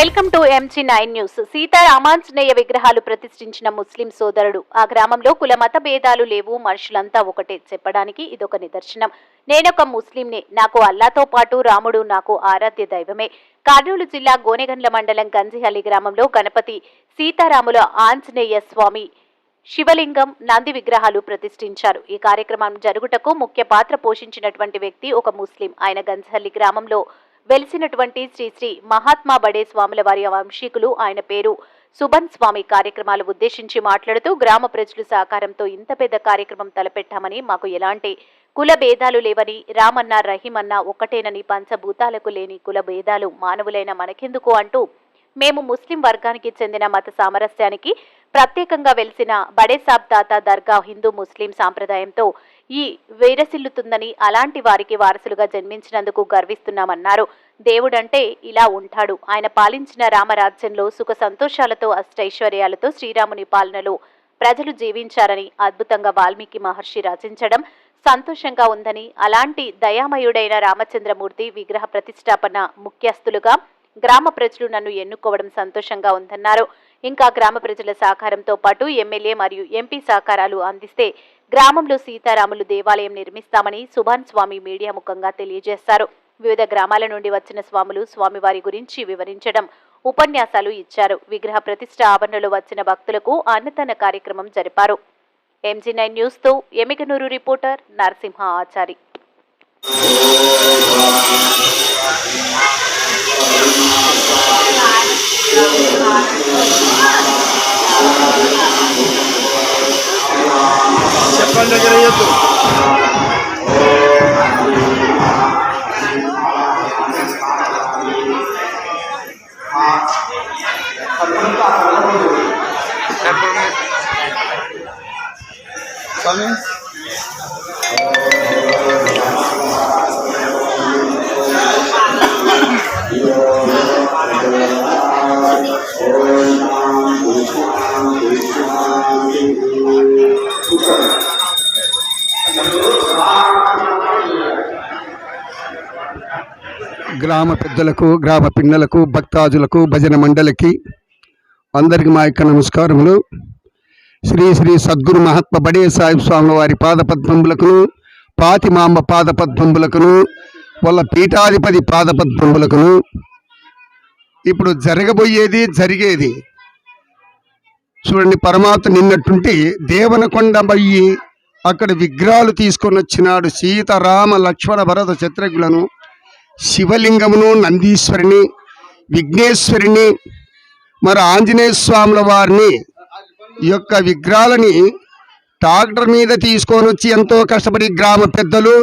Welcome to MG nine news Sitaramanjaneya విగ్రహాలు ప్రతిష్ఠించిన ముస్లిం సోదరుడు. ఆ గ్రామంలో కుల మత భేదాలు లేవు మనుషులంతా ఒకటే చెప్పడానికి ఇదొక నిదర్శనం. నేనొక ముస్లింనే. నాకు అల్లాతో పాటు రాముడు నాకు ఆరాధ్య దైవమే. కర్నూలు జిల్లా గోనెగండ్ల మండలం గంజిహల్లి గ్రామంలో గణపతి సీతారాముల ఆంజనేయ స్వామి శివలింగం నంది విగ్రహాలు ప్రతిష్ఠించారు. ఈ కార్యక్రమం జరుగుటకు ముఖ్య పాత్ర పోషించినటువంటి వ్యక్తి ఒక ముస్లిం. ఆయన గంజహల్లి గ్రామంలో వెలిసినటువంటి శ్రీ శ్రీ మహాత్మా బడే స్వాముల వారి వంశీకులు ఆయన పేరు సుబన్ స్వామి కార్యక్రమాలు ఉద్దేశించి మాట్లాడుతూ గ్రామ ప్రజలు సహకారంతో ఇంత పెద్ద కార్యక్రమం తలపెట్టామని మాకు ఎలాంటి కుల భేదాలు లేవని రామన్న రహీమన్న ఒక్కటేనని పంచభూతాలకు లేని కుల భేదాలు మానవులైన మనకెందుకు అంటూ మేము ముస్లిం వర్గానికి చెందిన మత సామరస్యానికి ప్రత్యేకంగా వెలిసిన బడే సాబ్ దర్గా హిందూ ముస్లిం సాంప్రదాయంతో ఈ వేరసిల్లుతుందని అలాంటి వారికి వారసులుగా జన్మించినందుకు గర్విస్తున్నామన్నారు. దేవుడంటే ఇలా ఉంటాడు. ఆయన పాలించిన రామరాజ్యంలో సుఖ సంతోషాలతో అష్టైశ్వర్యాలతో శ్రీరాముని పాలనలో ప్రజలు జీవించారని అద్భుతంగా వాల్మీకి మహర్షి రచించడం సంతోషంగా ఉందని అలాంటి దయామయుడైన రామచంద్రమూర్తి విగ్రహ ప్రతిష్టాపన ముఖ్యస్థులుగా గ్రామ ప్రజలు నన్ను ఎన్నుకోవడం సంతోషంగా ఉందన్నారు. ఇంకా గ్రామ ప్రజల సహకారంతో పాటు ఎమ్మెల్యే మరియు ఎంపీ సహకారాలు అందిస్తే గ్రామంలో సీతారాములు దేవాలయం నిర్మిస్తామని సుభాన్ స్వామి మీడియా ముఖంగా తెలియజేశారు. వివిధ గ్రామాల నుండి వచ్చిన స్వాములు స్వామివారి గురించి వివరించడం ఉపన్యాసాలు ఇచ్చారు. విగ్రహ ప్రతిష్ట ఆవరణలో వచ్చిన భక్తులకు అన్నదాన కార్యక్రమం జరిపారు. ఎంజీ నైన్ న్యూస్తో ఎమికనూరు ఎమిగనూరు రిపోర్టర్ నరసింహ ఆచారి. చెప్పండి దగ్గర వేయొద్దు స్వామి గ్రామ పెద్దలకు గ్రామ పిన్నలకు భక్తాజులకు భజన మండలికి అందరికి మా యొక్క నమస్కారములు. శ్రీ శ్రీ సద్గురు మహాత్మ బడే సాహిబ్ స్వామి వారి పాదపద్మములకును పాతిమాంబ పాదపద్మములకును వాళ్ళ పీఠాధిపతి పాదపద్మములకును. ఇప్పుడు జరగబోయేది జరిగేది. చూడండి పరమాత్మ నిన్నట్టుంటి దేవనకొండ అయ్యి అక్కడ విగ్రహాలు తీసుకొని వచ్చినాడు సీతారామ లక్ష్మణ భరత శత్రుఘ్నులను. శివలింగమును నందీశ్వరిని విఘ్నేశ్వరిని మరి ఆంజనేయ స్వాముల వారిని యొక్క విగ్రహాలని ట్రాక్టర్ మీద తీసుకొని వచ్చి ఎంతో కష్టపడి గ్రామ పెద్దలు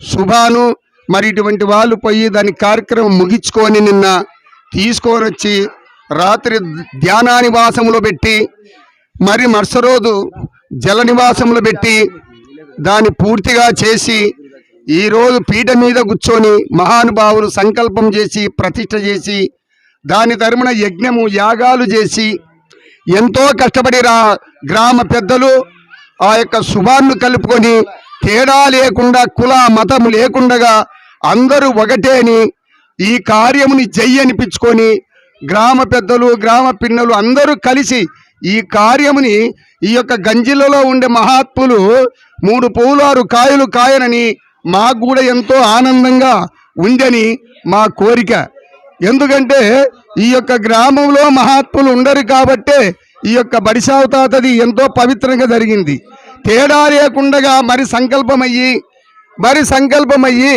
శుభాను మరి ఇటువంటి వాళ్ళు పోయి దాని కార్యక్రమం ముగించుకొని నిన్న తీసుకొని వచ్చి రాత్రి ధ్యానానివాసములో పెట్టి మరి మరుస రోజు జల నివాసములు పెట్టి దాన్ని పూర్తిగా చేసి ఈరోజు పీఠ మీద కూర్చొని మహానుభావులు సంకల్పం చేసి ప్రతిష్ట చేసి దాని తరమున యజ్ఞము యాగాలు చేసి ఎంతో కష్టపడి రా గ్రామ పెద్దలు ఆ యొక్క శుభాన్ని కలుపుకొని తేడా లేకుండా కుల మతం లేకుండగా అందరూ ఒకటే అని ఈ కార్యముని జై అనిపించుకొని గ్రామ పెద్దలు గ్రామ పిన్నలు అందరూ కలిసి ఈ కార్యముని ఈ యొక్క గంజిలలో ఉండే మహాత్ములు మూడు పూలారు కాయలు కాయనని మాకు కూడా ఎంతో ఆనందంగా ఉందని మా కోరిక. ఎందుకంటే ఈ యొక్క గ్రామంలో మహాత్ములు ఉండరు కాబట్టే ఈ యొక్క బడిసావతాతది ఎంతో పవిత్రంగా జరిగింది. తేడా లేకుండగా మరి సంకల్పమయ్యి మరి సంకల్పమయ్యి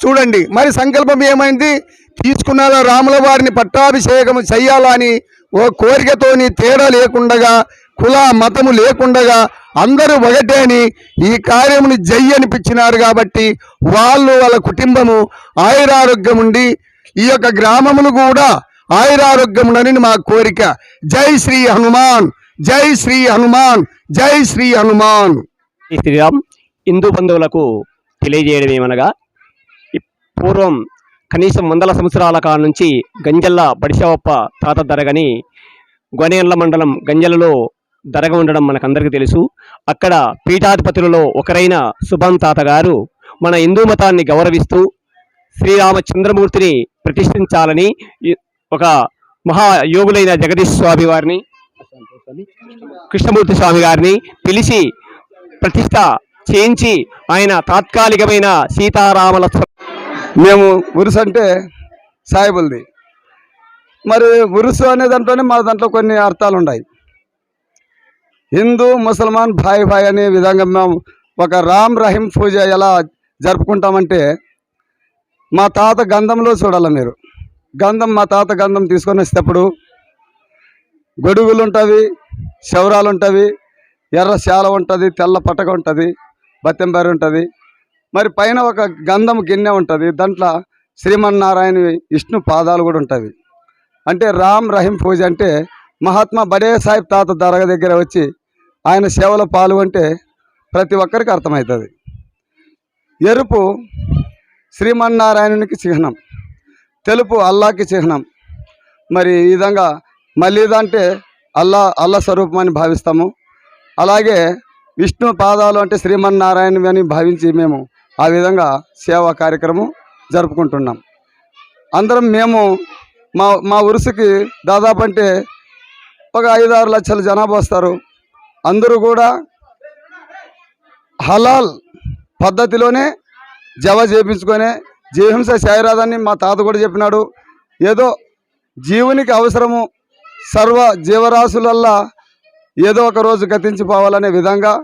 చూడండి మరి సంకల్పం ఏమైంది? తీసుకున్నారా రాముల వారిని పట్టాభిషేకం చెయ్యాలని ఓ కోరికతోని తేడా లేకుండగా కుల మతము లేకుండగా అందరూ ఒకటే అని ఈ కార్యముని జై అనిపించినారు కాబట్టి వాళ్ళు వాళ్ళ కుటుంబము ఆయురారోగ్యం ఉండి ఈ యొక్క గ్రామమును కూడా ఆయురారోగ్యం మా కోరిక. జై శ్రీ హనుమాన్ జై శ్రీ హనుమాన్ జై శ్రీ హనుమాన్. శ్రీరామ్ హిందూ బంధువులకు తెలియజేయడం ఏమనగా పూర్వం కనీసం వందల సంవత్సరాల కాలం నుంచి గంజల్ల బడిసవప్ప తాత దరగని గొనేండ్ల మండలం గంజలలో దరగ ఉండడం మనకందరికీ తెలుసు. అక్కడ పీఠాధిపతులలో ఒకరైన సుభాన్ తాత గారు మన హిందూ మతాన్ని గౌరవిస్తూ శ్రీరామచంద్రమూర్తిని ప్రతిష్ఠించాలని ఒక మహాయోగులైన జగదీష్ స్వామి వారిని కృష్ణమూర్తి స్వామి గారిని పిలిచి ప్రతిష్ట చేయించి ఆయన తాత్కాలికమైన సీతారామల మేము ఉరుసు అంటే సాయిబుల్ది. మరి ఉరుసు అనే దాంట్లోనే మా దాంట్లో కొన్ని అర్థాలు ఉన్నాయి హిందూ ముసల్మాన్ భాయ్ భాయ్ అనే విధంగా మేము ఒక రామ్ రహీం పూజ ఎలా జరుపుకుంటామంటే మా తాత గంధంలో చూడాలి మీరు? గంధం మా తాత గంధం తీసుకొని వచ్చేటప్పుడు గొడుగులు ఉంటుంది శవరాలు ఉంటుంది ఎర్ర శాల ఉంటుంది తెల్ల పటక ఉంటుంది బత్తంబరి ఉంటుంది. మరి పైన ఒక గంధం గిన్నె ఉంటుంది దాంట్లో శ్రీమన్నారాయణ విష్ణు పాదాలు కూడా ఉంటాయి అంటే రామ్ రహీం పూజ అంటే మహాత్మా బడే సాహిబ్ తాత దర్గా దగ్గర వచ్చి ఆయన సేవలో పాల్గొంటే ప్రతి ఒక్కరికి అర్థమవుతుంది. ఎరుపు శ్రీమన్నారాయణునికి చిహ్నం తెలుపు అల్లాకి చిహ్నం. మరి ఈ విధంగా మళ్ళీ అంటే అల్లా అల్లా స్వరూపం అని భావిస్తాము. అలాగే విష్ణు పాదాలు అంటే శ్రీమన్నారాయణ అని భావించి మేము ఆ విధంగా సేవా కార్యక్రమం జరుపుకుంటున్నాం. అందరం మేము మా మా ఉరుసుకి దాదాపు అంటే ఒక ఐదు ఆరు లక్షల జనాభా వస్తారు. అందరూ కూడా హలాల్ పద్ధతిలోనే జవ చేపించుకొని జీహింస చేయరాదని మా తాత కూడా చెప్పినాడు. ఏదో జీవునికి అవసరము సర్వ జీవరాశులల్లా ఏదో ఒక రోజు గతించిపోవాలనే విధంగా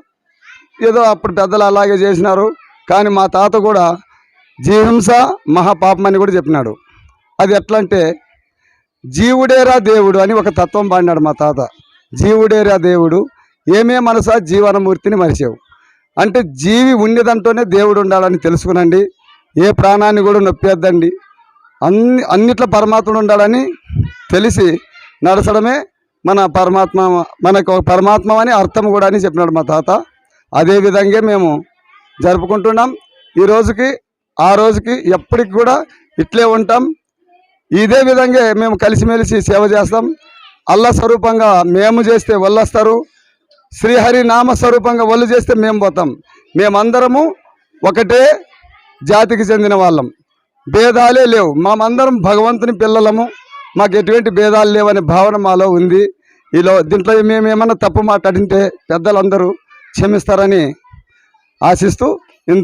ఏదో అప్పుడు పెద్దలు అలాగే చేసినారు. కానీ మా తాత కూడా జీహింస మహాపాపం అని కూడా చెప్పినాడు. అది ఎట్లా అంటే జీవుడేరా దేవుడు అని ఒక తత్వం పాడినాడు మా తాత. జీవుడేరా దేవుడు ఏమే మనసా జీవనమూర్తిని మరిచావు. అంటే జీవి ఉండేదంటూనే దేవుడు ఉండాలని తెలుసుకునండి. ఏ ప్రాణాన్ని కూడా నొప్పేద్దండి అన్ని అన్నిట్లో పరమాత్ముడు ఉండాలని తెలిసి నడచడమే మన పరమాత్మ మనకు పరమాత్మ అని అర్థం కూడా అని చెప్పినాడు మా తాత. అదే విధంగా మేము జరుపుకుంటున్నాం. ఈ రోజుకి ఆ రోజుకి ఎప్పటికి కూడా ఇట్లే ఉంటాం. ఇదే విధంగా మేము కలిసిమెలిసి సేవ చేస్తాం. అల్లా స్వరూపంగా మేము చేస్తే వాళ్ళు వస్తారు శ్రీహరి నామ స్వరూపంగా వాళ్ళు చేస్తే మేము పోతాం. మేమందరము ఒకటే జాతికి చెందిన వాళ్ళం. భేదాలే లేవు. మామందరం భగవంతుని పిల్లలము. మాకు ఎటువంటి భేదాలు లేవనే భావన మాలో ఉంది. ఈలో దీంట్లో మేమేమన్నా తప్పు మాట్లాడింటే పెద్దలందరూ క్షమిస్తారని ఆశిస్తూ ఇంత